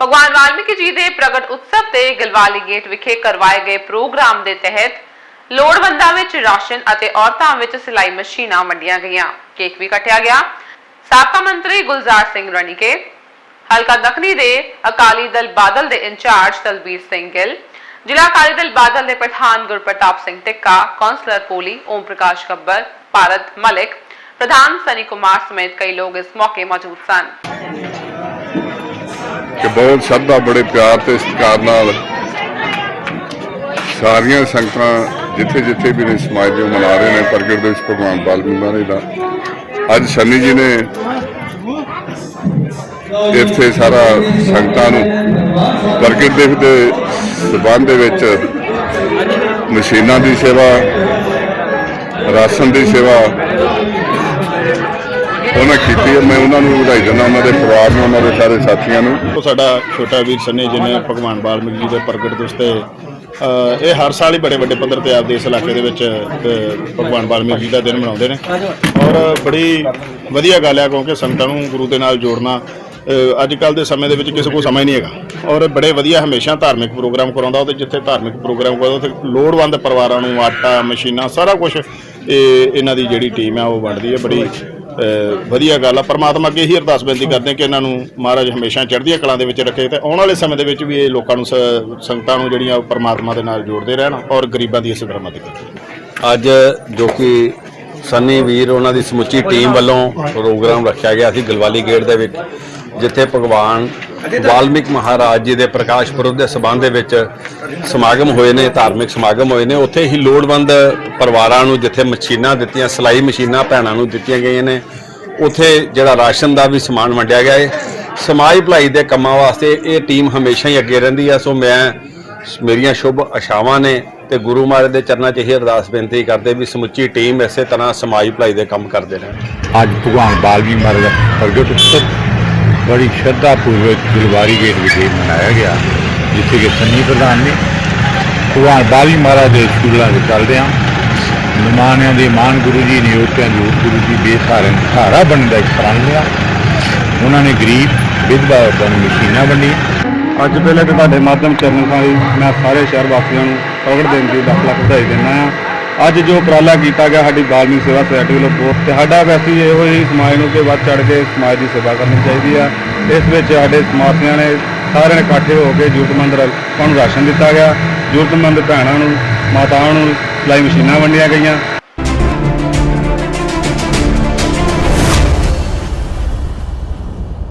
ਭਗਵਾਨ ਵਾਲਮੀਕੀ ਜੀ ਦੇ ਪ੍ਰਗਟ ਉਤਸਵ ਤੇ ਗਲਵਾਲੀ ਗੇਟ ਵਿਖੇ ਕਰਵਾਏ ਗਏ ਪ੍ਰੋਗਰਾਮ ਦੇ ਤਹਿਤ ਲੋੜਵੰਦਾਂ ਵਿੱਚ ਰਾਸ਼ਨ ਅਤੇ ਔਰਤਾਂ ਵਿੱਚ ਸਿਲਾਈ ਮਸ਼ੀਨਾਂ ਵੰਡੀਆਂ ਗਈਆਂ। ਕੇਕ ਵੀ ਕੱਟਿਆ ਗਿਆ। ਸਾਬਕਾ ਮੰਤਰੀ ਗੁਲਜ਼ਾਰ ਸਿੰਘ ਰਣੀਕੇ, ਹਲਕਾ ਦਖਣੀ ਦੇ ਅਕਾਲੀ ਦਲ ਬਾਦਲ ਦੇ ਇੰਚਾਰਜ ਤਲਬੀਰ ਸਿੰਘ ਗਿੱਲ, ਜ਼ਿਲ੍ਹਾ ਅਕਾਲੀ ਦਲ ਬਾਦਲ ਦੇ ਪ੍ਰਧਾਨ ਗੁਰਪ੍ਰਤਾਪ ਸਿੰਘ ਟਿੱਕਾ, ਕੌਂਸਲਰ ਪੋਲੀ ਓਮ ਪ੍ਰਕਾਸ਼ ਗੱਬਰ ਭਾਰਤ ਮਲਿਕ, ਪ੍ਰਧਾਨ ਸਨੀ ਕੁਮਾਰ ਸਮੇਤ ਕਈ ਲੋਕ ਇਸ ਮੌਕੇ ਮੌਜੂਦ ਸਨ। ਕਿ ਬਹੁਤ ਸ਼ਰਧਾ, ਬੜੇ ਪਿਆਰ ਤੇ ਸਤਿਕਾਰ ਨਾਲ ਸਾਰੀਆਂ ਸੰਗਤਾਂ ਜਿੱਥੇ ਜਿੱਥੇ ਵੀ ਨੇ ਸਮਾਜ ਨੂੰ ਮਨਾ ਰਹੇ ਨੇ, ਪ੍ਰਗਟ ਦਿਵਸ ਭਗਵਾਨ ਬਾਲਮੀ ਮਹਾਰਾਜ ਦਾ। ਅੱਜ ਸ਼ਨੀ ਜੀ ਨੇ ਇੱਥੇ ਸਾਰਾ ਸੰਗਤਾਂ ਨੂੰ ਪ੍ਰਗਟ ਦਿਵਸ ਦੇ ਸਬੰਧ ਦੇ ਵਿੱਚ ਮਸ਼ੀਨਾਂ ਦੀ ਸੇਵਾ, ਰਾਸ਼ਨ ਦੀ ਸੇਵਾ ਉਹਨਾਂ ਕੀਤੀ ਹੈ। ਮੈਂ ਉਹਨਾਂ ਨੂੰ ਵਧਾਈ ਦਿੰਦਾ, ਉਹਨਾਂ ਦੇ ਪਰਿਵਾਰ ਨੂੰ, ਉਹਨਾਂ ਦੇ ਸਾਰੇ ਸਾਥੀਆਂ ਨੂੰ। ਉਹ ਸਾਡਾ ਛੋਟਾ ਵੀਰ ਸੰਨੇ, ਜਿਹਨੇ ਭਗਵਾਨ ਵਾਲਮੀਕੀ ਜੀ ਦੇ ਪ੍ਰਗਟ ਦਿਵਸ ਇਹ ਹਰ ਸਾਲ ਹੀ ਬੜੇ ਵੱਡੇ ਪੱਧਰ ਤੇ ਆਪਦੇ ਇਸ ਇਲਾਕੇ ਦੇ ਵਿੱਚ ਭਗਵਾਨ ਵਾਲਮੀਕੀ ਜੀ ਦਾ ਦਿਨ ਮਨਾਉਂਦੇ ਨੇ। ਔਰ ਬੜੀ ਵਧੀਆ ਗੱਲ ਆ, ਕਿਉਂਕਿ ਸੰਗਤਾਂ ਨੂੰ ਗੁਰੂ ਦੇ ਨਾਲ ਜੋੜਨਾ ਅੱਜ ਕੱਲ ਦੇ ਸਮੇਂ ਦੇ ਵਿੱਚ ਕਿਸੇ ਕੋਲ ਸਮਾਂ ਹੀ ਨਹੀਂ ਹੈਗਾ। ਔਰ ਬੜੇ ਵਧੀਆ ਹਮੇਸ਼ਾ ਧਾਰਮਿਕ ਪ੍ਰੋਗਰਾਮ ਕਰਾਉਂਦਾ, ਉਹਦੇ ਜਿੱਥੇ ਧਾਰਮਿਕ ਪ੍ਰੋਗਰਾਮ ਕਰਾਉਂਦਾ, ਉੱਥੇ ਲੋੜਵੰਦ ਪਰਿਵਾਰਾਂ ਨੂੰ ਆਟਾ, ਮਸ਼ੀਨਾਂ, ਸਾਰਾ ਕੁਝ ਇਹ, ਇਹਨਾਂ ਦੀ ਜਿਹੜੀ ਟੀਮ ਹੈ ਉਹ ਵੰਡਦੀ ਹੈ। ਬੜੀ ਵਧੀਆ ਗੱਲ ਆ। ਪਰਮਾਤਮਾ ਅੱਗੇ ਹੀ ਅਰਦਾਸ ਬੇਨਤੀ ਕਰਦੇ ਹਾਂ ਕਿ ਇਹਨਾਂ ਨੂੰ ਮਹਾਰਾਜ ਹਮੇਸ਼ਾ ਚੜ੍ਹਦੀਆਂ ਕਲਾਂ ਦੇ ਵਿੱਚ ਰੱਖੇ ਤੇ ਆਉਣ ਵਾਲੇ ਸਮੇਂ ਦੇ ਵਿੱਚ ਵੀ ਇਹ ਲੋਕਾਂ ਨੂੰ ਸ- ਸੰਗਤਾਂ ਨੂੰ ਜਿਹੜੀਆਂ ਉਹ ਪਰਮਾਤਮਾ ਦੇ ਨਾਲ ਜੋੜਦੇ ਰਹਿਣ ਔਰ ਗਰੀਬਾਂ ਦੀ ਇਸੇ ਤਰ੍ਹਾਂ ਮਦਦ ਕਰਦੇ ਅੱਜ ਜੋ ਕਿ ਸੰਨੀ ਵੀਰ ਉਹਨਾਂ ਦੀ ਸਮੁੱਚੀ ਟੀਮ ਵੱਲੋਂ ਪ੍ਰੋਗਰਾਮ ਰੱਖਿਆ ਗਿਆ ਸੀ ਗਲਵਾਲੀ ਗੇਟ ਦੇ ਵਿੱਚ, ਜਿੱਥੇ ਭਗਵਾਨ ਵਾਲਮੀਕ ਮਹਾਰਾਜ ਜੀ ਦੇ ਪ੍ਰਕਾਸ਼ ਪੁਰਬ ਦੇ ਸਬੰਧ ਦੇ ਵਿੱਚ ਸਮਾਗਮ ਹੋਏ ਨੇ, ਧਾਰਮਿਕ ਸਮਾਗਮ ਹੋਏ ਨੇ। ਉੱਥੇ ਹੀ ਲੋੜਵੰਦ ਪਰਿਵਾਰਾਂ ਨੂੰ ਜਿੱਥੇ ਮਸ਼ੀਨਾਂ ਦਿੱਤੀਆਂ, ਸਿਲਾਈ ਮਸ਼ੀਨਾਂ ਭੈਣਾਂ ਨੂੰ ਦਿੱਤੀਆਂ ਗਈਆਂ ਨੇ। ਉੱਥੇ ਜਿਹੜਾ ਰਾਸ਼ਨ ਦਾ ਵੀ ਸਮਾਨ ਵੰਡਿਆ ਗਿਆ ਹੈ ਸਮਾਜ ਭਲਾਈ ਦੇ ਕੰਮਾਂ ਵਾਸਤੇ ਇਹ ਟੀਮ ਹਮੇਸ਼ਾ ਹੀ ਅੱਗੇ ਰਹਿੰਦੀ ਹੈ ਸੋ ਮੈਂ ਮੇਰੀਆਂ ਸ਼ੁਭ ਆਸ਼ਾਵਾਂ ਨੇ ਤੇ ਗੁਰੂ ਮਹਾਰਾਜ ਦੇ ਚਰਨਾਂ 'ਚ ਇਹ ਅਰਦਾਸ ਬੇਨਤੀ ਕਰਦੇ ਵੀ ਸਮੁੱਚੀ ਟੀਮ ਇਸੇ ਤਰ੍ਹਾਂ ਸਮਾਜ ਭਲਾਈ ਦੇ ਕੰਮ ਕਰਦੇ ਰਹਿਣ। ਅੱਜ ਭਗਵਾਨ ਬਾਲਮੀਕ ਮਹਾਰਾਜ ਪ੍ਰਗਟ ਉਤਸਵ ਬੜੀ ਸ਼ਰਧਾ ਪੂਰਵਕ ਗੁਰਵਾਰੀ ਗੇਟ ਵਿਖੇ ਮਨਾਇਆ ਗਿਆ, ਜਿੱਥੇ ਕਿ ਸੰਨੀ ਪ੍ਰਧਾਨ ਨੇ ਭਗਵਾਨ ਬਾਲਮੀਕ ਮਹਾਰਾਜ ਦੇ ਸਕੂਲਾਂ ਦੇ ਚੱਲਦੇ ਹਾਂ ਨਿਮਾਣਿਆਂ ਦੇ ਮਾਨ ਗੁਰੂ ਜੀ ਨਿਯੋਤਿਆਂ ਦੀ ਗੁਰੂ ਜੀ ਬੇਸਹਾਰੇ ਨੂੰ ਸਹਾਰਾ ਬਣਨ ਦਾ ਇੱਕ ਪ੍ਰਣ ਲਿਆ। ਉਹਨਾਂ ਨੇ ਗਰੀਬ, ਵਿਧਵਾ ਔਰਤਾਂ ਨੂੰ ਮਸ਼ੀਨਾਂ ਵੰਡੀਆਂ। ਅੱਜ ਪਹਿਲੇ ਤਾਂ ਤੁਹਾਡੇ ਮਾਧਿਅਮ ਚਰਨ ਸਾਈ ਮੈਂ ਸਾਰੇ ਸ਼ਹਿਰ ਵਾਸੀਆਂ ਨੂੰ ਪ੍ਰਗਟ ਦਿਨ ਦੀ ਲੱਖ ਲੱਖ ਵਧਾਈ ਦਿੰਦਾ ਹਾਂ। ਅੱਜ ਜੋ ਉਪਰਾਲਾ ਕੀਤਾ ਗਿਆ ਸਾਡੀ ਬਾਲਮੀ ਸੇਵਾ ਸੁਸਾਇਟੀ ਵੱਲੋਂ ਬਹੁਤ ਤੇ ਸਾਡਾ ਵੈਸੇ ਇਹੋ ਹੀ ਸਮਾਜ ਨੂੰ ਕਿ ਵੱਧ ਚੜ ਕੇ ਸਮਾਜ ਦੀ ਸੇਵਾ ਕਰਨੀ ਚਾਹੀਦੀ ਆ। ਇਸ ਵਿੱਚ ਸਾਡੇ ਸਮਾਜੀਆਂ ਨੇ ਸਾਰਿਆਂ ਨੇ ਇਕੱਠੇ ਹੋ ਕੇ ਜ਼ਰੂਰਤਮੰਦ ਨੂੰ ਰਾਸ਼ਨ ਦਿੱਤਾ ਗਿਆ। ਜ਼ਰੂਰਤਮੰਦ ਭੈਣਾਂ ਨੂੰ, ਮਾਤਾਵਾਂ ਨੂੰ ਸਿਲਾਈ ਮਸ਼ੀਨਾਂ ਵੰਡੀਆਂ ਗਈਆਂ।